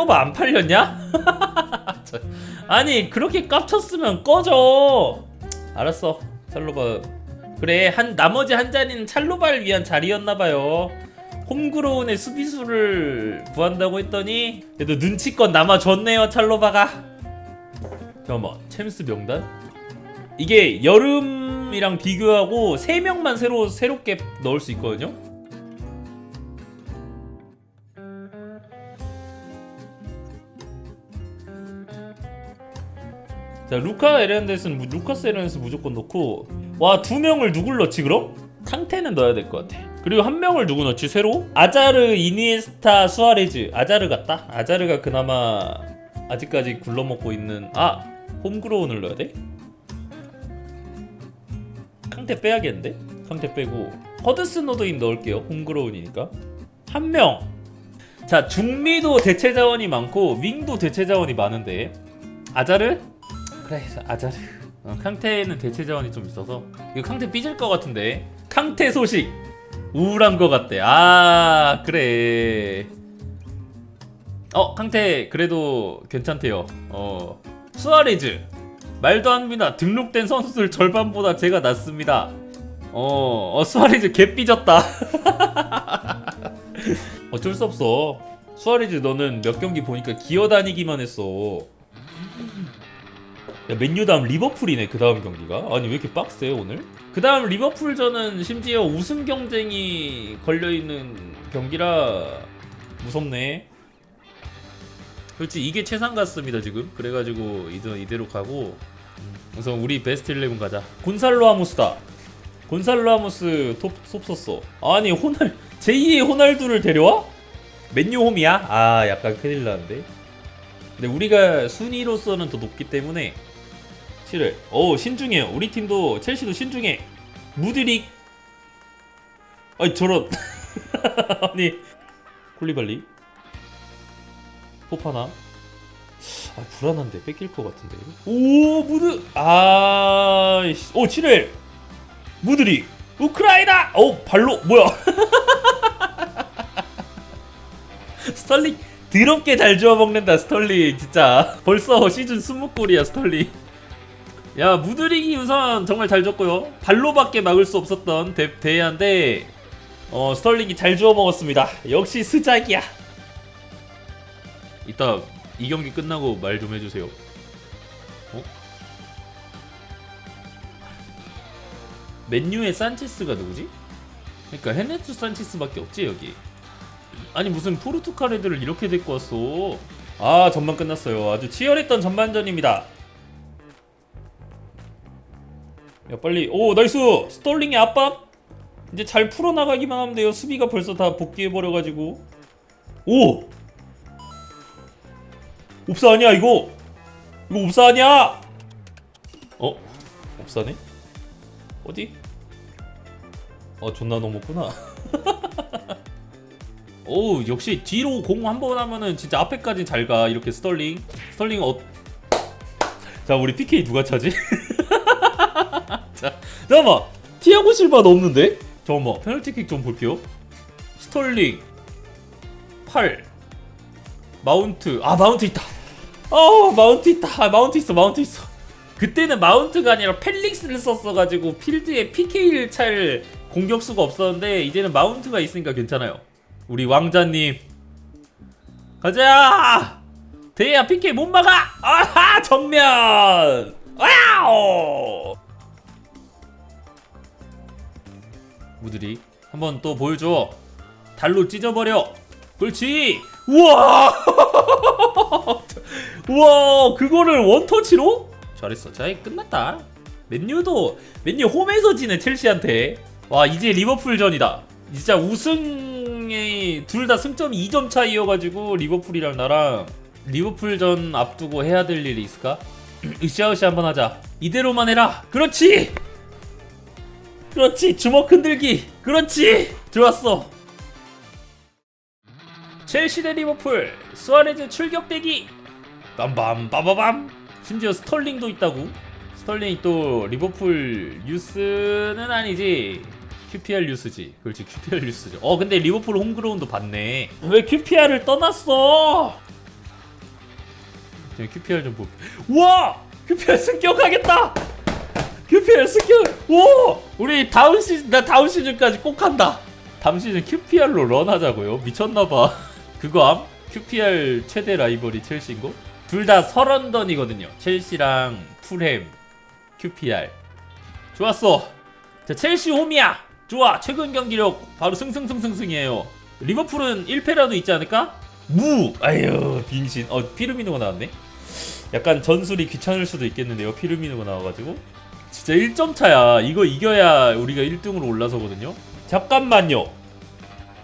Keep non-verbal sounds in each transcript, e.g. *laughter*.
찰로바 안 팔렸냐? *laughs* 저- 아니 그렇게 깝쳤으면 꺼져. 알았어 찰로바 그래 한 나머지 한 자리는 찰로바를 위한 자리였나봐요. 홈그로운의 수비수를 구한다고 했더니 그래도 눈치껏 남아줬네요 찰로바가. 잠깐만 챔스 명단? 이게 여름이랑 비교하고 3명만 새로, 새롭게 넣을 수 있거든요 자 루카 에르난데스는 무- 루카스 에르난데스 무조건 넣고 와 두 명을 누굴 넣지 그럼? 캉테는 넣어야 될 것 같아 그리고 한 명을 누구 넣지 새로? 아자르 이니에스타 수아레즈 아자르 같다? 아자르가 그나마 아직까지 굴러먹고 있는 아 홈그로운을 넣어야 돼? 캉테 빼야겠는데? 캉테 빼고 허드슨 오더인 넣을게요 홈그로운이니까 한 명 자 중미도 대체 자원이 많고 윙도 대체 자원이 많은데 아자르? 그래 아자르. 어, 캉테는 대체 자원이 좀 있어서 이거 캉테 삐질 것 같은데. 캉테 소식! 우울한 것 같대. 아 그래. 어 캉테 그래도 괜찮대요. 어 수아레즈. 말도 안 됩니다. 등록된 선수들 절반보다 제가 낫습니다. 어, 어 수아레즈 개 삐졌다. *laughs* 어쩔 수 없어. 수아레즈 너는 몇 경기 보니까 기어다니기만 했어 야, 맨유 다음 리버풀이네 그 다음 경기가. 아니 왜 이렇게 빡세 오늘? 그 다음 리버풀전은 심지어 우승 경쟁이 걸려있는 경기라 무섭네. 그렇지 이게 최상 같습니다 지금. 그래가지고 이대, 이대로 가고. 음, 우선 우리 베스트 11 가자. 곤살로 아무스다. 곤살로 아무스 톱, 톱 썼어. 아니 호날 제2의 호날두를 데려와? 맨유 홈이야? 아 약간 큰일 나는데. 근데 우리가 순위로서는 더 높기 때문에 싫을. 오 신중해요. 우리 팀도 첼시도 신중해. 무드릭. 아니 저런. *laughs* 아니 콜리발리. 포파나. 아 불안한데 뺏길 것 같은데. 오 무드. 아. 오 칠일. 무드릭. 우크라이나. 오 발로 뭐야? *laughs* 스털링 더럽게 잘 주워 먹는다 스털링 진짜 벌써 시즌 20골이야 스털링 야 무드릭이 우선 정말 잘 줬고요. 발로밖에 막을 수 없었던 대, 대야인데 어 스털링이 잘 주워 먹었습니다. 역시 스작이야. 이따 이 경기 끝나고 말 좀 해주세요. 어? 맨유의 산체스가 누구지? 그러니까 헤네투 산체스밖에 없지 여기. 아니 무슨 포르투갈 애들을 이렇게 데리고 왔어? 아 전반 끝났어요. 아주 치열했던 전반전입니다 야 빨리. 오 나이스! 스톨링의 압박? 이제 잘 풀어나가기만 하면 돼요. 수비가 벌써 다 복귀해버려가지고. 오! 옵사 아니야 이거? 이거 옵사 아니야? 어? 옵사네? 어디? 어 존나 넘었구나. *laughs* 오 역시 뒤로 공 한 번 하면은 진짜 앞에까지 잘 가. 이렇게 스털링. 스털링 어... 자 우리 PK 누가 차지? *laughs* 자 잠깐만 티아고 실바도 없는데? 잠깐만 페널티킥 좀 볼게요. 스털링 8 마운트. 아 마운트 있다. 어 마운트 있다. 아, 마운트 있어 마운트 있어. 그때는 마운트가 아니라 펠릭스를 썼어가지고 필드에 PK를 찰 공격수가 없었는데 이제는 마운트가 있으니까 괜찮아요. 우리 왕자님. 가자! 대야 PK 못 막아! 아하 정면! 와우 무드리 한번 또 보여줘. 달로 찢어버려. 그렇지. 우와! *laughs* 우와 그거를 원터치로? 잘했어. 자 끝났다. 맨유도 맨유 홈에서 지는 첼시한테. 와 이제 리버풀전이다. 진짜 우승이 둘 다 승점이 2점 차이여가지고 리버풀이랑 나랑 리버풀전 앞두고 해야 될 일이 있을까? *clears throat* 으쌰으쌰 한번 하자. 이대로만 해라. 그렇지 그렇지 주먹 흔들기. 그렇지 좋았어. 첼시 대 리버풀 수아레즈 출격 대기. 빰빰 빠바밤 심지어 스털링도 있다고. 스털링이 또 리버풀 뉴스는 아니지. QPR 뉴스지. 그렇지 QPR 뉴스죠. 어 근데 리버풀 홈그라운드 봤네. 왜 QPR을 떠났어? QPR 좀 볼게. 우와! QPR 승격하겠다! QPR 승격! 오! 우리 다음 시즌, 나 다음 시즌까지 꼭 한다! 다음 시즌 QPR로 런하자고요? 미쳤나봐. *laughs* 그거 암? QPR 최대 라이벌이 첼시인고? 둘다 서런던이거든요. 첼시랑 풀햄, QPR. 좋았어. 자, 첼시 홈이야. 좋아. 최근 경기력 바로 승승승승승이에요. 리버풀은 1패라도 있지 않을까? 무. 아유, 빙신. 어, 피르미노가 나왔네. 약간 전술이 귀찮을 수도 있겠는데요. 피르미노가 나와가지고. 진짜 1점 차야. 이거 이겨야 우리가 1등으로 올라서거든요. 잠깐만요.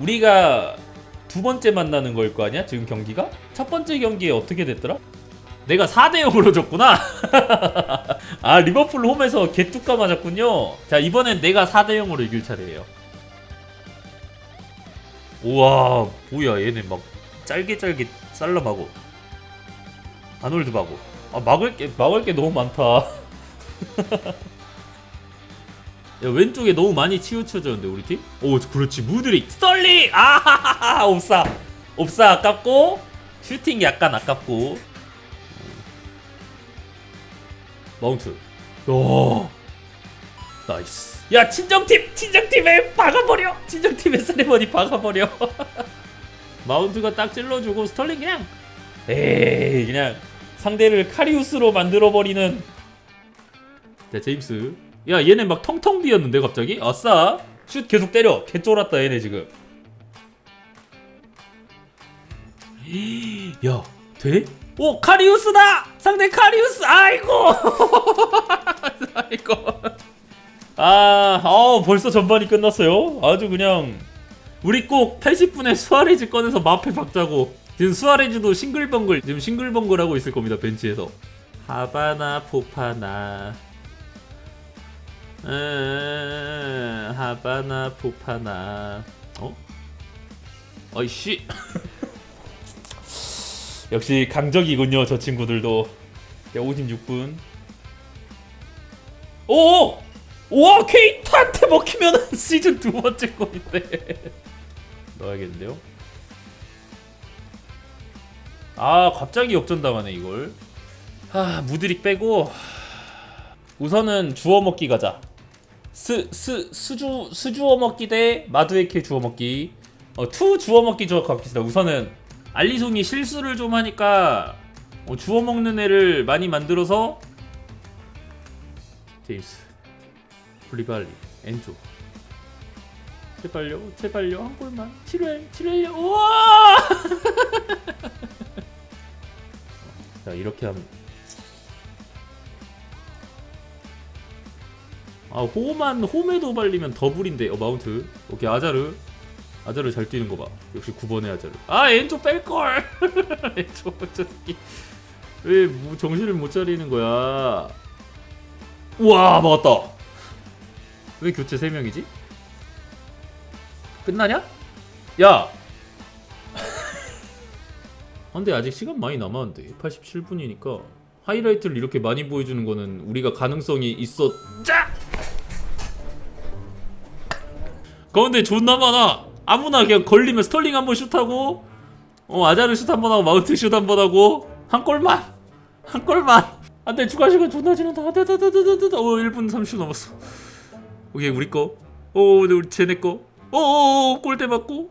우리가 두 번째 만나는 걸 거 아니야? 지금 경기가? 첫 번째 경기에 어떻게 됐더라? 내가 4대 0으로 졌구나. *laughs* 아 리버풀 홈에서 개뚜까 맞았군요. 자 이번엔 내가 4대 0으로 이길 차례예요. 우와 뭐야 얘네 막 짧게 짧게 잘라마고 아놀드 마고 아 막을 게 막을 게 너무 많다. *laughs* 야 왼쪽에 너무 많이 치우쳐졌는데 우리 팀? 오 그렇지. 무드릭. 스털링! 아하하하 옵사 옵사 아깝고. 슈팅 약간 아깝고. 마운트. 오. 나이스. 야 친정팀! 친정팀에 박아버려! 친정팀에 세레머니 박아버려. *laughs* 마운트가 딱 찔러주고 스털링 그냥. 에이 그냥 상대를 카리우스로 만들어버리는 자 제임스. 야 얘네 막 텅텅 비었는데 갑자기? 아싸. 슛 계속 때려. 개쫄았다 얘네 지금. *gasps* 야 돼? 오 카리우스다! 상대 카리우스! 아이고! *laughs* 아이고. 아 어, 벌써 전반이 끝났어요. 아주 그냥 우리 꼭 80분에 수아레즈 꺼내서 마페 박자고. 지금 수아레즈도 싱글벙글 지금 싱글벙글 하고 있을 겁니다 벤치에서. 하바나 포파나 음, 하바나 포파나. 어? 어이씨. *laughs* 역시 강적이군요 저 친구들도. 야 56분. 오! 우와 케이트한테 먹히면 *laughs* 시즌 두 번째 골인데. *laughs* 넣어야겠는데요? 아 갑자기 역전당하네 이걸. 아 무드릭 빼고. 우선은 주워 먹기 가자 스, 스, 수주, 수주워 먹기 대 마두에케 주워 먹기. 어, 투 주워 먹기 저 갑시다. 우선은 알리송이 실수를 좀 하니까 어, 주워 먹는 애를 많이 만들어서 제임스 블리발리 엔조. 제발요 제발요 한 골만. 7회 7회요 우와! *laughs* 자 이렇게 하면 아 홈만 홈에도 발리면 더블인데. 어 마운트. 오케이 아자르. 아자르 잘 뛰는 거봐. 역시 9번의 아자르. 아 엔조 뺄걸! 엔조 저 새끼. 왜뭐 정신을 못 차리는 거야? 우와 막았다. 왜 교체 3명이지? 끝나냐? 야! 아, *laughs* 근데 아직 시간 많이 남았는데. 87분이니까 하이라이트를 이렇게 많이 보여주는 거는 우리가 가능성이 있어 짜! 가운데 존나 많아 아무나 그냥 걸리면 스털링 한 번 슛하고 어 아자르 슛 한 번 하고 마운트 슛 한 번 하고 한 골만 한 골만 안돼 추가 시간 존나 지난다 안돼 안돼 안돼 어 1분 30초 남았어 오케이 우리 거. 오, 네, 우리 쟤네 거. 오, 오, 오, 골대 맞고.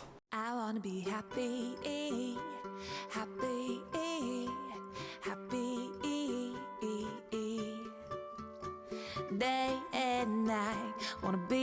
Day and night, wanna be